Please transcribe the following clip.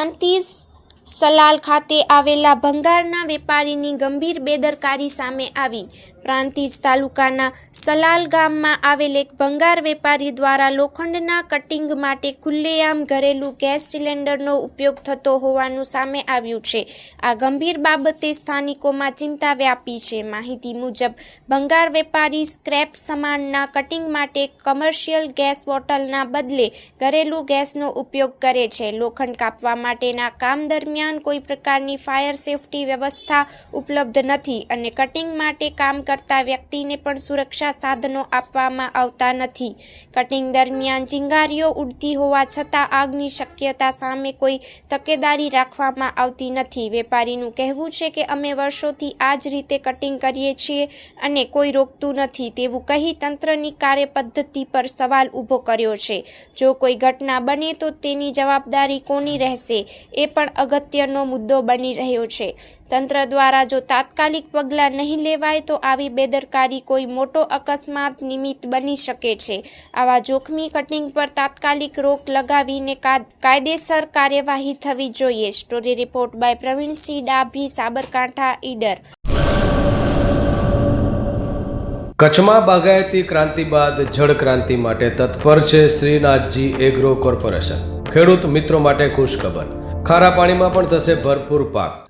પ્રાંતિજ સલાલ ખાતે આવેલા ભંગારના વેપારીની ગંભીર બેદરકારી સામે આવી. પ્રાંતિજ તાલુકાના સલાલ ગામમાં આવેલ એક ભંગાર વેપારી દ્વારા લોખંડના કટિંગ માટે ખુલ્લેઆમ ઘરેલું ગેસ સિલિન્ડરનો ઉપયોગ થતો હોવાનું સામે આવ્યું છે. આ ગંભીર બાબતે સ્થાનિકોમાં ચિંતા વ્યાપી છે. માહિતી મુજબ, ભંગાર વેપારી સ્ક્રેપ સામાનના કટિંગ માટે કમર્શિયલ ગેસ બોટલના બદલે ઘરેલું ગેસનો ઉપયોગ કરે છે. લોખંડ કાપવા માટેના કામ દરમિયાન કોઈ પ્રકારની ફાયર સેફટી વ્યવસ્થા ઉપલબ્ધ નથી અને કટિંગ માટે કામ કરતા વ્યક્તિને પણ સુરક્ષા સાધનો આપવામાં આવતા નથી. કટિંગ દરમિયાન ચિંગારીઓ ઉડતી હોવા છતાં આગની શક્યતા સામે કોઈ તકેદારી રાખવામાં આવતી નથી. વેપારીનું કહેવું છે કે અમે વર્ષોથી આ જ રીતે કટિંગ કરીએ છીએ અને કોઈ રોકતું નથી. તેવું કહી તંત્રની કાર્યપદ્ધતિ પર સવાલ ઊભો કર્યો છે. જો કોઈ ઘટના બને તો તેની જવાબદારી કોની રહેશે? એ પણ અગત્યનો મુદ્દો બની રહ્યો છે. તંત્ર દ્વારા જો તાત્કાલિક પગલાં નહીં લેવાય તો આવી બેદરકારી કોઈ મોટો અકસ્માત નિમિત્ત બની શકે છે. આવા જોખમી કટિંગ પર તાત્કાલિક રોક લગાવીને કાયદેસર કાર્યવાહી થવી જોઈએ. Story report by Pravinsinh Dabhi, Sabarkantha, Idar. કચ્છમાં બાગાયતી ક્રાંતિ બાદ જળ ક્રાંતિ માટે તત્પર છે શ્રીનાથજી એગ્રો કોર્પોરેશન. ખેડૂત મિત્રો માટે ખુશખબર. ખારા પાણીમાં પણ થશે ભરપૂર પાક.